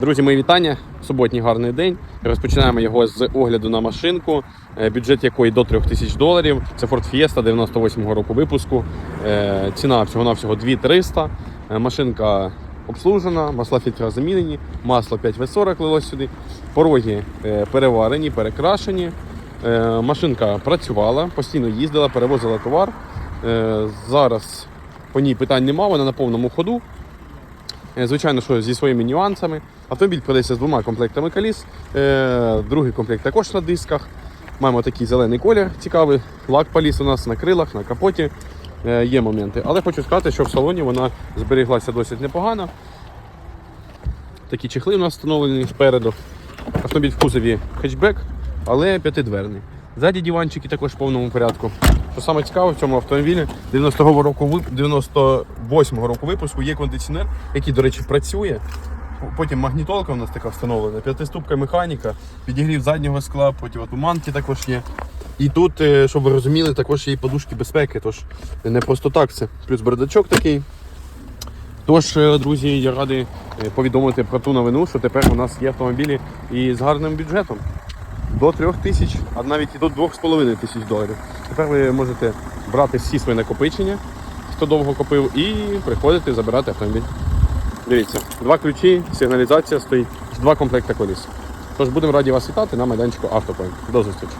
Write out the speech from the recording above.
Друзі, мої вітання. Суботній гарний день. Розпочинаємо його з огляду на машинку, е, бюджет якої до 3000 тисяч доларів. Це Ford Fiesta 98-го року випуску. Е, Ціна всього-навсього 2300. Е, Машинка обслужена, масла фільтра замінені, масло 5В40 лилось сюди. Пороги переварені, перекрашені. Машинка працювала, постійно їздила, перевозила товар. Зараз по ній питань немає, вона на повному ходу. Звичайно, що зі своїми нюансами. Автомобіль продається з двома комплектами коліс. Е, Другий комплект також на дисках. Маємо такий зелений колір цікавий. Лак поліс у нас на крилах, на капоті. Е, Є моменти. Але хочу сказати, що в салоні вона зберіглася досить непогано. Такі чехли у нас встановлені спереду. Автомобіль в кузові хетчбек, але п'ятидверний. Ззаді диванчики також в повному порядку. Що саме цікаве в цьому автомобілі 90-го року 98-го року випуску є кондиціонер, який, до речі, працює. Потім магнітолка у нас така встановлена, п'ятиступка механіка, підігрів заднього скла, потім туманки також є. І тут, е, щоб ви розуміли, також є і подушки безпеки, тож не просто так це. Плюс бардачок такий. Тож, е, друзі, я радий е, повідомити про ту новину, що тепер у нас є автомобілі із гарним бюджетом. До 3 тисяч, а навіть і до 2,5 тисяч доларів. Тепер ви можете брати всі свої накопичення, хто довго купив, і приходити забирати автомобіль. Дивіться, два ключі, сигналізація стоїть, два комплекти коліс. Тож будемо раді вас вітати на майданчику Автопойнт. До зустрічі.